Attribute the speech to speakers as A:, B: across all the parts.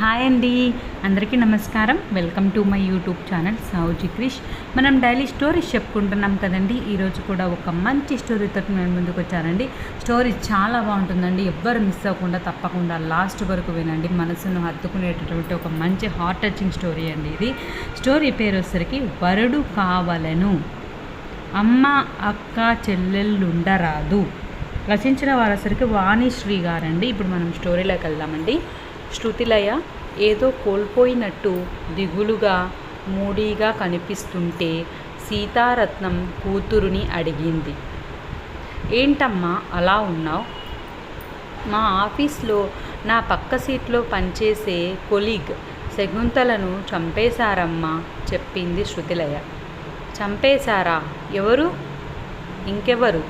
A: Hi అండి. అందరికీ నమస్కారం. Welcome to my YouTube channel Sowji Krish. మనం డైలీ స్టోరీస్ చెప్పుకుంటున్నాం కదండి. ఈరోజు కూడా ఒక మంచి స్టోరీతో నేను ముందుకు వచ్చానండి. స్టోరీ చాలా బాగుంటుందండి. ఎవ్వరు మిస్ అవ్వకుండా తప్పకుండా లాస్ట్ వరకు వినండి. మనసును హత్తుకునేటటువంటి ఒక మంచి హార్ట్ టచింగ్ స్టోరీ అండి ఇది. స్టోరీ పేరు వచ్చేసరికి వరుడు కావలను. అమ్మ అక్క చెల్లెళ్ళుండరాదు. రచించిన వారసరికి వాణిశ్రీ గారండి ఇప్పుడు మనం స్టోరీలోకి వెళ్దామండి. శృతిలయ ఏదో కోల్పోయినట్టు దిగులుగా మూడీగా కనిపిస్తుంటే సీతారత్నం కూతురుని అడిగింది. ఏంటమ్మా అలా ఉన్నావు? మా ఆఫీస్లో నా పక్క సీట్లో పనిచేసే కొలీగ్ శకుంతలను చంపేశారమ్మా చెప్పింది శృతిలయ. చంపేశారా? ఎవరు? ఇంకెవరు?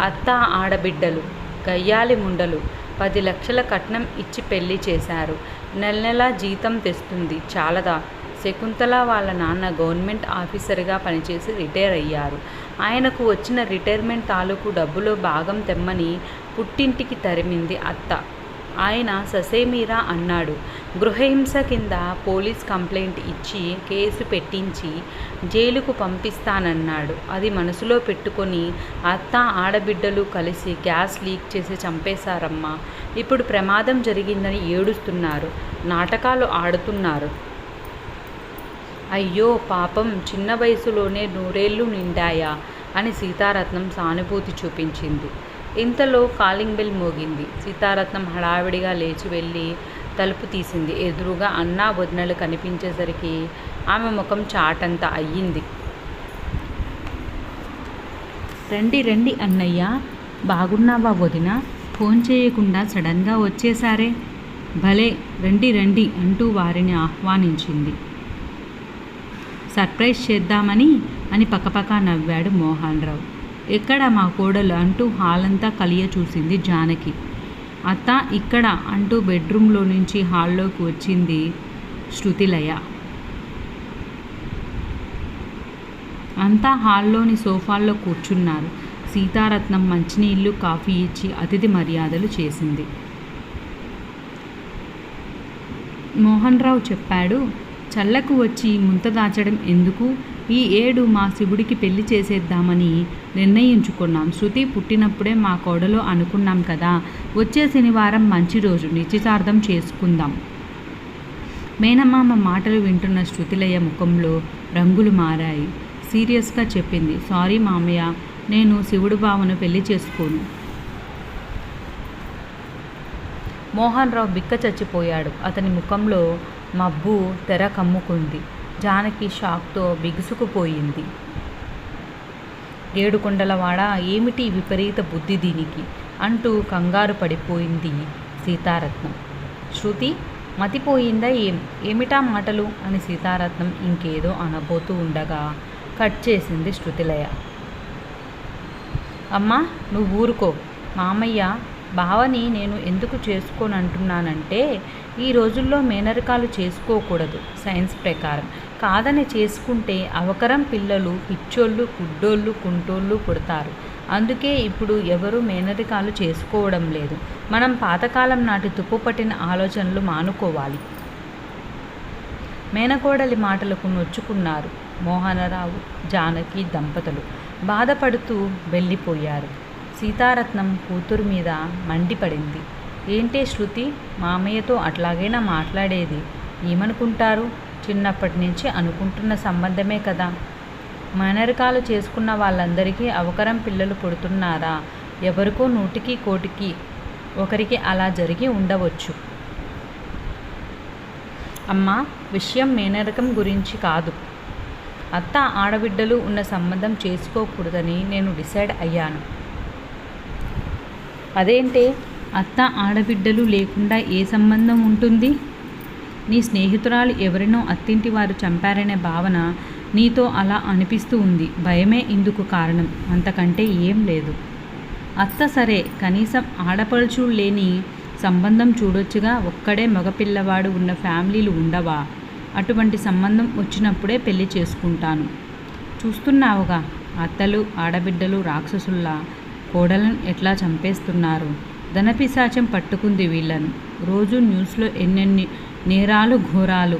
A: అత్త ఆడబిడ్డలు గయ్యాలి ముండలు. పది లక్షల కట్నం ఇచ్చి పెళ్ళి చేశారు. నెల నెలా జీతం తెస్తుంది. చాలదా? శకుంతల వాళ్ళ నాన్న గవర్నమెంట్ ఆఫీసర్గా పనిచేసి రిటైర్ అయ్యారు. ఆయనకు వచ్చిన రిటైర్మెంట్ తాలూకు డబ్బులో భాగం తెమ్మని పుట్టింటికి తరిమింది అత్త. ఆయన ససేమీరా అన్నాడు. గృహహింస కింద పోలీస్ కంప్లైంట్ ఇచ్చి కేసు పెట్టించి జైలుకు పంపిస్తానన్నాడు. అది మనసులో పెట్టుకొని అత్త ఆడబిడ్డలు కలిసి గ్యాస్ లీక్ చేసి చంపేశారమ్మా. ఇప్పుడు ప్రమాదం జరిగిందని ఏడుస్తున్నారు. నాటకాలు ఆడుతున్నారు. అయ్యో పాపం చిన్న వయసులోనే నూరేళ్ళు నిండాయా అని సీతారత్నం సానుభూతి చూపించింది. ఇంతలో కాలింగ్ బెల్ మోగింది. సీతారత్నం హడావిడిగా లేచి వెళ్ళి తలుపు తీసింది. ఎదురుగా అన్నా వదినలు కనిపించేసరికి ఆమె ముఖం చాటంత అయ్యింది. రండి రండి అన్నయ్య. బాగున్నావా వదిన? ఫోన్ చేయకుండా సడన్గా వచ్చేసారే. భలే రండి రండి అంటూ వారిని ఆహ్వానించింది. సర్ప్రైజ్ చేద్దామని అని పక్కపక్క నవ్వాడు మోహన్ రావు. ఎక్కడ మా కోడలు అంటూ హాలంతా కలియ చూసింది జానకి. అత్త ఇక్కడ అంటూ బెడ్రూమ్లో నుంచి హాల్లోకి వచ్చింది శృతిలయ. అంతా హాల్లోని సోఫాల్లో కూర్చున్నారు. సీతారత్నం మంచినీళ్ళు కాఫీ ఇచ్చి అతిథి మర్యాదలు చేసింది. మోహన్ రావు చెప్పాడు చల్లకు వచ్చి ముంత దాచడం ఎందుకు? ఈ ఏడు మా శివుడికి పెళ్ళి చేసేద్దామని నిర్ణయించుకున్నాం. శృతి పుట్టినప్పుడే మా కోడలో అనుకున్నాం కదా. వచ్చే శనివారం మంచి రోజు నిశ్చితార్థం చేసుకుందాం. మేనమామ మాటలు వింటున్న శృతిలయ ముఖంలో రంగులు మారాయి. సీరియస్గా చెప్పింది సారీ మామయ్య నేను శివుడు బావను పెళ్ళి చేసుకోను. మోహన్ రావు బిక్క చచ్చిపోయాడు. అతని ముఖంలో మబ్బు తెర కమ్ముకుంది. జానకి షాక్తో బిగుసుకుపోయింది. ఏడుకొండలవాడ ఏమిటి విపరీత బుద్ధి దీనికి? అంటూ కంగారు పడిపోయింది సీతారత్నం. శృతి మతిపోయిందా ఏం? ఏమిటా మాటలు? అని సీతారత్నం ఇంకేదో అనబోతూ ఉండగా కట్ చేసింది శృతిలయ. అమ్మా నువ్వు ఊరుకో. మామయ్య భావని నేను ఎందుకు చేసుకోనంటున్నానంటే ఈ రోజుల్లో మేనరికాలు చేసుకోకూడదు సైన్స్ ప్రకారం. కాదని చేసుకుంటే అవకరం పిల్లలు పిచ్చోళ్ళు గుడ్డోళ్ళు కుంటోళ్ళు పుడతారు. అందుకే ఇప్పుడు ఎవరు మేనరికాలు చేసుకోవడం లేదు. మనం పాతకాలం నాటి తుప్పుపట్టిన ఆలోచనలు మానుకోవాలి. మేనకోడలి మాటలకు నొచ్చుకున్నారు మోహనరావు జానకి దంపతులు. బాధపడుతూ వెళ్ళిపోయారు. సీతారత్నం కూతురు మీద మండిపడింది. ఏంటే శృతి? మామయ్యతో అట్లాగైనా మాట్లాడేది ఏమనుకుంటారు? చిన్నప్పటి నుంచి అనుకుంటున్న సంబంధమే కదా. మనరికాలు చేసుకున్న వాళ్ళందరికీ అవకరం పిల్లలు పుడుతున్నారా? ఎవరికో నూటికి కోటికి ఒకరికి అలా జరిగి ఉండవచ్చు. అమ్మ విషయం మేనరకం గురించి కాదు. అత్త ఆడబిడ్డలు ఉన్న సంబంధం చేసుకోకూడదని నేను డిసైడ్ అయ్యాను. అదేంటే అత్త ఆడబిడ్డలు లేకుండా ఏ సంబంధం ఉంటుంది? నీ స్నేహితురాలు ఎవరినో అత్తింటి వారు చంపారనే భావన నీతో అలా అనిపిస్తూ ఉంది. భయమే ఇందుకు కారణం. అంతకంటే ఏం లేదు. అత్త సరే కనీసం ఆడపడుచు లేని సంబంధం చూడొచ్చుగా. ఒక్కడే మగపిల్లవాడు ఉన్న ఫ్యామిలీలు ఉండవా? అటువంటి సంబంధం వచ్చినప్పుడే పెళ్ళి చేసుకుంటాను. చూస్తున్నావుగా అత్తలు ఆడబిడ్డలు రాక్షసుల్లా కోడలను ఎట్లా చంపేస్తున్నారు? ధనపిశాచం పట్టుకుంది వీళ్ళను. రోజు న్యూస్లో ఎన్నెన్ని నేరాలు ఘోరాలు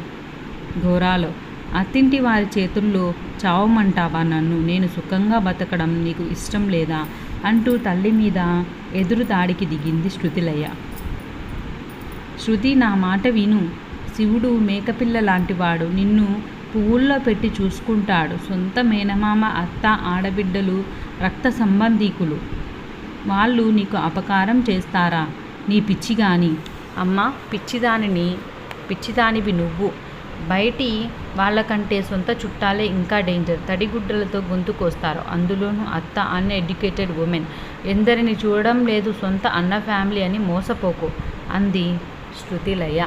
A: ఘోరాలు. అత్తింటి వారి చేతుల్లో చావమంటావా నన్ను? నేను సుఖంగా బతకడం నీకు ఇష్టం లేదా? అంటూ తల్లి మీద ఎదురు దాడికి దిగింది శృతిలయ్య శృతి నా మాట విను. శివుడు మేకపిల్ల లాంటివాడు. నిన్ను పువ్వుల్లో పెట్టి చూసుకుంటాడు. సొంత మేనమామ అత్త ఆడబిడ్డలు రక్త సంబంధీకులు. వాళ్ళు నీకు అపకారం చేస్తారా? నీ పిచ్చి గాని అమ్మ పిచ్చిదానిని పిచ్చిదానివి నువ్వు. బయటి వాళ్ళకంటే సొంత చుట్టాలే ఇంకా డేంజర్ తడిగుడ్డలతో గొంతుకొస్తారు అందులోనూ అత్త అన్ ఎడ్యుకేటెడ్ ఉమెన్ ఎందరిని చూడడం లేదు సొంత అన్న ఫ్యామిలీ అని మోసపోకు అంది శృతిలయ.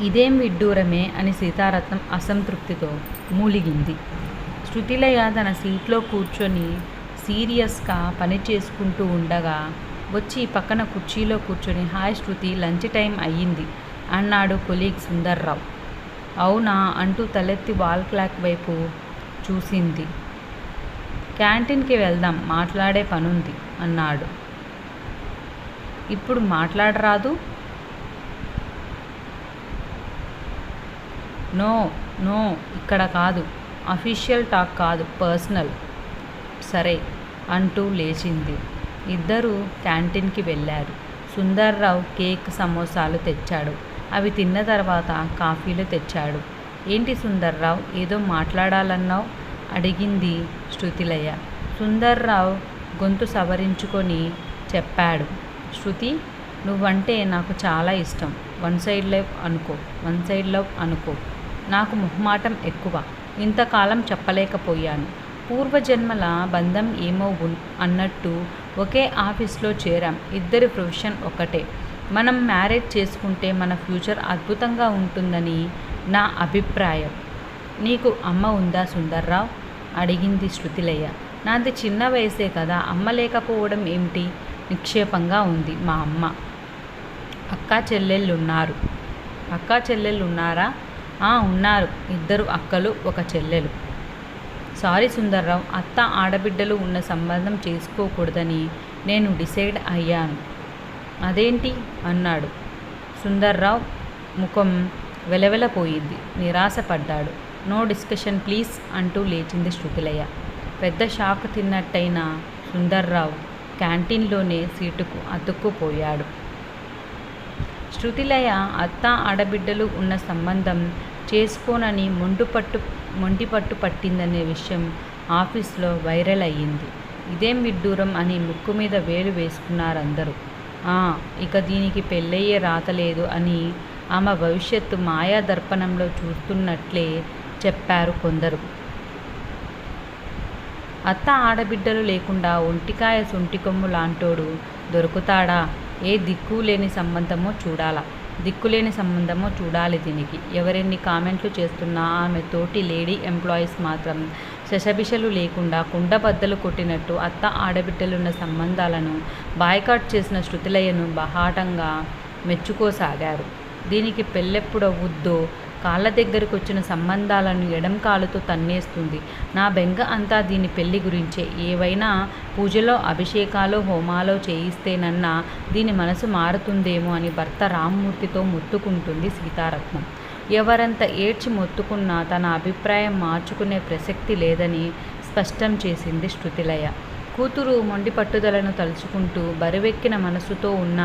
A: ఇదేం విడ్డూరమే అని సీతారత్నం అసంతృప్తితో మూలిగింది. శృతిలయ తన సీట్లో కూర్చొని సీరియస్గా పని చేసుకుంటూ ఉండగా వచ్చి పక్కన కుర్చీలో కూర్చొని హాయ్ శృతి లంచ్ టైం అయ్యింది అన్నాడు కొలీగ్ సుందర్రావు. అవునా అంటూ తలెత్తి వాల్ క్లాక్ వైపు చూసింది. క్యాంటీన్కి వెళ్దాం మాట్లాడే పనుంది అన్నాడు. ఇప్పుడు మాట్లాడరాదు? నో నో ఇక్కడ కాదు. అఫీషియల్ టాక్ కాదు పర్సనల్. సరే అంటూ లేచింది. ఇద్దరూ క్యాంటీన్కి వెళ్ళారు. సుందర్రావు కేక్ సమోసాలు తెచ్చాడు. అవి తిన్న తర్వాత కాఫీలు తెచ్చాడు. ఏంటి సుందర్రావు ఏదో మాట్లాడాలన్నావు? అడిగింది శృతిలయ. సుందర్రావు గొంతు సవరించుకొని చెప్పాడు. శృతి నువ్వంటే నాకు చాలా ఇష్టం. వన్ సైడ్ లవ్ అనుకో వన్ సైడ్ లవ్ అనుకో. నాకు మొహమాటం ఎక్కువ. ఇంతకాలం చెప్పలేకపోయాను. పూర్వజన్మల బంధం ఏమో అన్నట్టు ఒకే ఆఫీస్లో చేరాం. ఇద్దరి ప్రొఫెషన్ ఒకటే మనం మ్యారేజ్ చేసుకుంటే మన ఫ్యూచర్ అద్భుతంగా ఉంటుందని నా అభిప్రాయం. నీకు అమ్మ ఉందా సుందర్రావు? అడిగింది శృతిలయ్య నాది చిన్న వయసే కదా అమ్మ లేకపోవడం ఏమిటి? నిక్షేపంగా ఉంది మా అమ్మ. అక్కా చెల్లెళ్ళున్నారు. అక్కా చెల్లెళ్ళున్నారా? ఉన్నారు. ఇద్దరు అక్కలు ఒక చెల్లెలు. సారీ సుందర్రావు అత్త ఆడబిడ్డలు ఉన్న సంబంధం చేసుకోకూడదని నేను డిసైడ్ అయ్యాను. అదేంటి? అన్నాడు. సుందర్రావు ముఖం వెలవెలపోయింది. నిరాశపడ్డాడు. నో డిస్కషన్ ప్లీజ్ అంటూ లేచింది శృతిలయ. పెద్ద షాక్ తిన్నట్టయిన సుందర్రావు క్యాంటీన్లోనే సీటుకు అతుక్కుపోయాడు. శృతిలయ అత్త ఆడబిడ్డలు ఉన్న సంబంధం చేసుకోనని మొండుపట్టు మొండిపట్టు పట్టిందనే విషయం ఆఫీస్లో వైరల్ అయ్యింది. ఇదేం విడ్డూరం అని ముక్కు మీద వేలు వేసుకున్నారందరూ. "ఆ, ఇక దీనికి పెళ్ళయ్యే రాతలేదు అని ఆమె భవిష్యత్తు మాయా దర్పణంలో చూస్తున్నట్లే చెప్పారు కొందరు. అత్త ఆడబిడ్డలు లేకుండా ఒంటికాయ సొంటికొమ్ము లాంటోడు దొరుకుతాడా? ఏ దిక్కు లేని సంబంధమో చూడాలా. దిక్కులేని సంబంధము చూడాలి దీనికి. ఎవరెన్ని కామెంట్లు చేస్తున్నా ఆమె తోటి లేడీ ఎంప్లాయీస్ మాత్రం శశబిషలు లేకుండా కుండబద్దలు కొట్టినట్టు అత్త ఆడబిడ్డలున్న సంబంధాలను బాయ్కాట్ చేసిన శృతిలయను బహాటంగా మెచ్చుకోసాగారు. దీనికి పెళ్ళెప్పుడవుద్దో కాళ్ళ దగ్గరకు వచ్చిన సంబంధాలను ఎడం కాలుతో తన్నేస్తుంది. నా బెంగ అంతా దీని పెళ్ళి గురించే. ఏవైనా పూజలో అభిషేకాలు హోమాలో చేయిస్తేనన్నా దీని మనసు మారుతుందేమో అని భర్త రామ్మూర్తితో మొత్తుకుంటుంది సీతారత్నం. ఎవరంత ఏడ్చి మొత్తుకున్నా తన అభిప్రాయం మార్చుకునే ప్రసక్తి లేదని స్పష్టం చేసింది శృతిలయ. కూతురు మొండి పట్టుదలను తలుచుకుంటూ బరువెక్కిన మనసుతో ఉన్న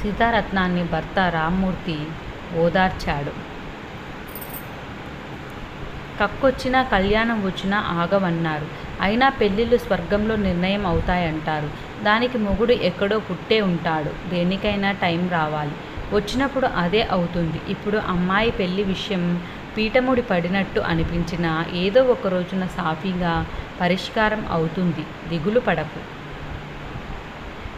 A: సీతారత్నాన్ని భర్త రామ్మూర్తి ఓదార్చాడు. కక్కొచ్చినా కళ్యాణం వచ్చినా ఆగవన్నారు అయినా పెళ్ళిళ్ళు స్వర్గంలో నిర్ణయం అవుతాయంటారు. దానికి మొగుడు ఎక్కడో పుట్టే ఉంటాడు. దేనికైనా టైం రావాలి. వచ్చినప్పుడు అదే అవుతుంది. ఇప్పుడు అమ్మాయి పెళ్ళి విషయం పీటముడి పడినట్టు అనిపించినా ఏదో ఒక రోజున సాఫీగా పరిష్కారం అవుతుంది. దిగులు పడకు.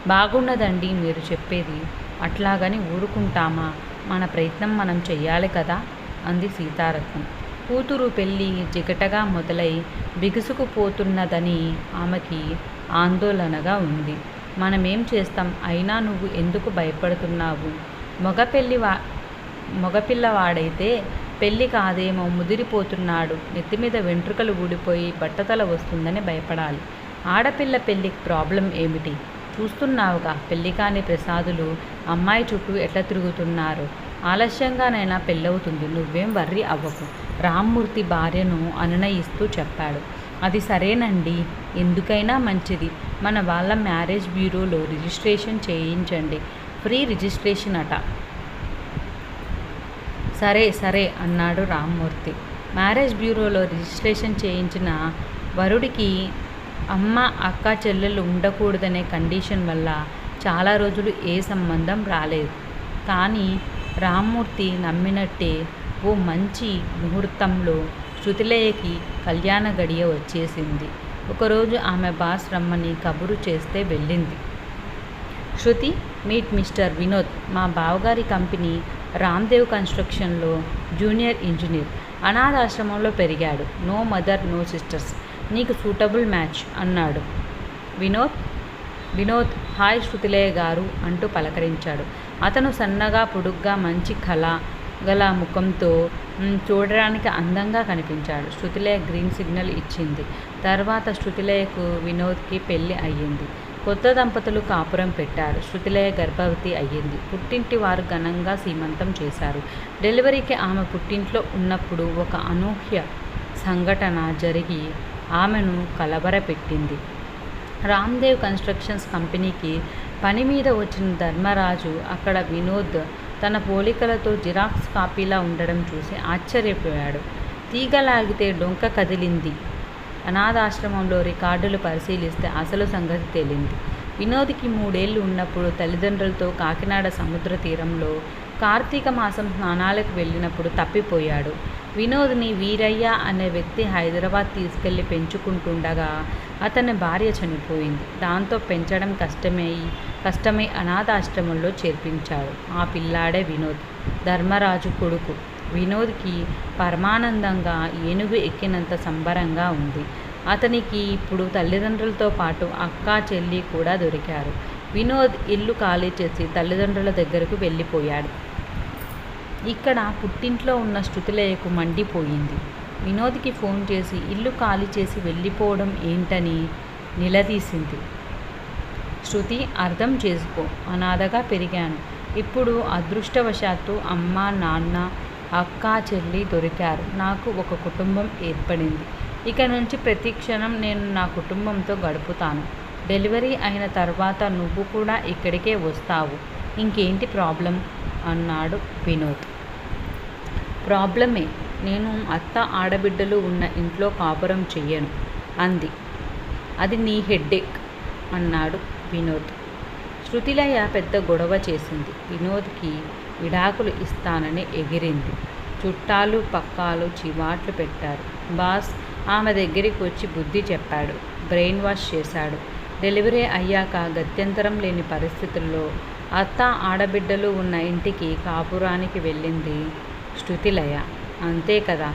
A: బాగున్నదండి మీరు చెప్పేది. అట్లాగని ఊరుకుంటామా? మన ప్రయత్నం మనం చెయ్యాలి కదా అంది సీతారత్నం. కూతురు పెళ్ళి జిగటగా మొదలై బిగుసుకుపోతున్నదని ఆమెకి ఆందోళనగా ఉంది. మనమేం చేస్తాం? అయినా నువ్వు ఎందుకు భయపడుతున్నావు? మగ పెళ్ళి వా మగపిల్లవాడైతే పెళ్ళి కాదేమో ముదిరిపోతున్నాడు. నెత్తి మీద వెంట్రుకలు ఊడిపోయి బట్టతల వస్తుందని భయపడాలి. ఆడపిల్ల పెళ్ళికి ప్రాబ్లం ఏమిటి? చూస్తున్నావుగా. పెళ్ళి కాని ప్రసాదులు అమ్మాయి చుట్టూ ఎట్లా తిరుగుతున్నారు? ఆలస్యంగానైనా పెళ్ళవుతుంది. నువ్వేం వర్రి అవ్వకు. రామ్మూర్తి భార్యను అనునయిస్తూ చెప్పాడు. అది సరేనండి. ఎందుకైనా మంచిది. మన వాళ్ళ మ్యారేజ్ బ్యూరోలో రిజిస్ట్రేషన్ చేయించండి. ఫ్రీ రిజిస్ట్రేషన్ అట. సరే సరే అన్నాడు రామ్మూర్తి. మ్యారేజ్ బ్యూరోలో రిజిస్ట్రేషన్ చేయించిన వరుడికి అమ్మ అక్క చెల్లెలు ఉండకూడదనే కండిషన్ వల్ల చాలా రోజులు ఏ సంబంధం రాలేదు. కానీ రామ్మూర్తి నమ్మినట్టే ఓ మంచి ముహూర్తంలో శృతిలేయకి కళ్యాణ గడియ వచ్చేసింది. ఒకరోజు ఆమె బాస్ రమ్మని కబురు చేస్తే వెళ్ళింది. Shruti meet mister Vinod. మా బావగారి కంపెనీ రామ్దేవ్ కన్స్ట్రక్షన్లో జూనియర్ ఇంజనీర్. అనాథాశ్రమంలో పెరిగాడు. No mother no sisters. నీకు సూటబుల్ మ్యాచ్ అన్నాడు. వినోద్ వినోద్ హాయ్ శృతిలేయ గారు అంటూ పలకరించాడు. అతను సన్నగా పొడుగ్గా మంచి కళ గల ముఖంతో చూడడానికి అందంగా కనిపించాడు శృతిలేయ గ్రీన్ సిగ్నల్ ఇచ్చింది. తర్వాత శృతిలేయకు వినోద్కి పెళ్ళి అయ్యింది. కొత్త దంపతులు కాపురం పెట్టారు. శృతిలయ గర్భవతి అయ్యింది. పుట్టింటి వారు ఘనంగా సీమంతం చేశారు. డెలివరీకి ఆమె పుట్టింట్లో ఉన్నప్పుడు ఒక అనూహ్య సంఘటన జరిగి ఆమెను కలబరపెట్టింది. రామ్దేవ్ కన్స్ట్రక్షన్స్ కంపెనీకి పని మీద వచ్చిన ధర్మరాజు అక్కడ వినోద్ తన పోలికలతో జిరాక్స్ కాపీలా ఉండడం చూసి ఆశ్చర్యపోయాడు. తీగలాగితే డొంక కదిలింది. అనాథాశ్రమంలో రికార్డులు పరిశీలిస్తే అసలు సంగతి తేలింది. వినోద్కి మూడేళ్ళు ఉన్నప్పుడు తల్లిదండ్రులతో కాకినాడ సముద్ర తీరంలో కార్తీక మాసం స్నానాలకు వెళ్ళినప్పుడు తప్పిపోయాడు. వినోద్ని వీరయ్య అనే వ్యక్తి హైదరాబాద్ తీసుకెళ్ళి పెంచుకుంటుండగా అతని భార్య చనిపోయింది. దాంతో పెంచడం కష్టమై కష్టమై అనాథాశ్రమంలో చేర్పించాడు ఆ పిల్లాడే వినోద్. ధర్మరాజు కొడుకు. వినోద్కి పరమానందంగా ఏనుగు ఎక్కినంత సంబరంగా ఉంది. అతనికి ఇప్పుడు తల్లిదండ్రులతో పాటు అక్క చెల్లి కూడా దొరికారు. వినోద్ ఇల్లు ఖాళీ చేసి తల్లిదండ్రుల దగ్గరకు వెళ్ళిపోయాడు. ఇక్కడ పుట్టింట్లో ఉన్న శృతిలయకు మండిపోయింది. వినోద్కి ఫోన్ చేసి ఇల్లు ఖాళీ చేసి వెళ్ళిపోవడం ఏంటని నిలదీసింది. శృతి అర్థం చేసుకో. అనాథగా పెరిగాను. ఇప్పుడు అదృష్టవశాత్తు అమ్మ నాన్న అక్క చెల్లి దొరికారు. నాకు ఒక కుటుంబం ఏర్పడింది. ఇక నుంచి ప్రతి క్షణం నేను నా కుటుంబంతో గడుపుతాను. డెలివరీ అయిన తర్వాత నువ్వు కూడా ఇక్కడికే వస్తావు. ఇంకేంటి ప్రాబ్లం? అన్నాడు వినోద్. ప్రాబ్లమే నేను అత్త ఆడబిడ్డలు ఉన్న ఇంట్లో కాపురం చెయ్యను అంది. అది నీ హెడ్డేక్ అన్నాడు వినోద్. శృతిలయ పెద్ద గొడవ చేసింది. వినోద్కి విడాకులు ఇస్తానని ఎగిరింది. చుట్టాలు పక్కాలు చివాట్లు పెట్టారు. బాస్ ఆమె దగ్గరికి వచ్చి బుద్ధి చెప్పాడు. బ్రెయిన్ వాష్ చేశాడు. డెలివరీ అయ్యాక గత్యంతరం లేని పరిస్థితుల్లో అత్త ఆడబిడ్డలు ఉన్న ఇంటికి కాపురానికి వెళ్ళింది శృతిలయ. అంతే కదా.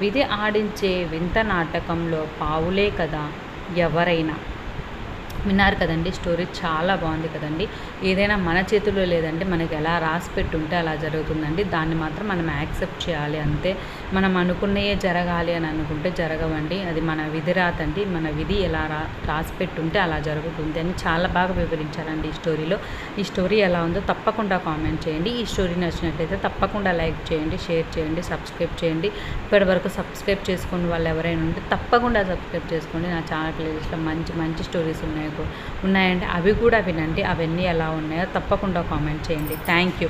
A: విధి ఆడించే వింత నాటకంలో పావులే కదా ఎవరైనా. విన్నారు కదండి స్టోరీ చాలా బాగుంది కదండి. ఏదైనా మన చేతిలో లేదంటే మనకి ఎలా రాసి పెట్టుంటే అలా జరుగుతుందండి. దాన్ని మాత్రం మనం యాక్సెప్ట్ చేయాలి అంతే. మనం అనుకున్నయే జరగాలి అని అనుకుంటే జరగవండి. అది మన విధి రాతండి. మన విధి ఎలా రా రాసి పెట్టుంటే అలా జరుగుతుంది అని చాలా బాగా వివరించారండి ఈ స్టోరీలో. ఈ స్టోరీ ఎలా ఉందో తప్పకుండా కామెంట్ చేయండి. ఈ స్టోరీ నచ్చినట్లయితే తప్పకుండా లైక్ చేయండి షేర్ చేయండి సబ్స్క్రైబ్ చేయండి. ఇప్పటివరకు సబ్స్క్రైబ్ చేసుకున్న వాళ్ళు ఎవరైనా ఉంటే తప్పకుండా సబ్స్క్రైబ్ చేసుకోండి. నా ఛానల్ ప్లేలిస్ట్లో మంచి మంచి స్టోరీస్ ఉన్నాయి ఉన్నాయంటే అవి కూడా వినండి. అవన్నీ ఎలా ఉన్నాయో తప్పకుండా కామెంట్ చేయండి. Thank you.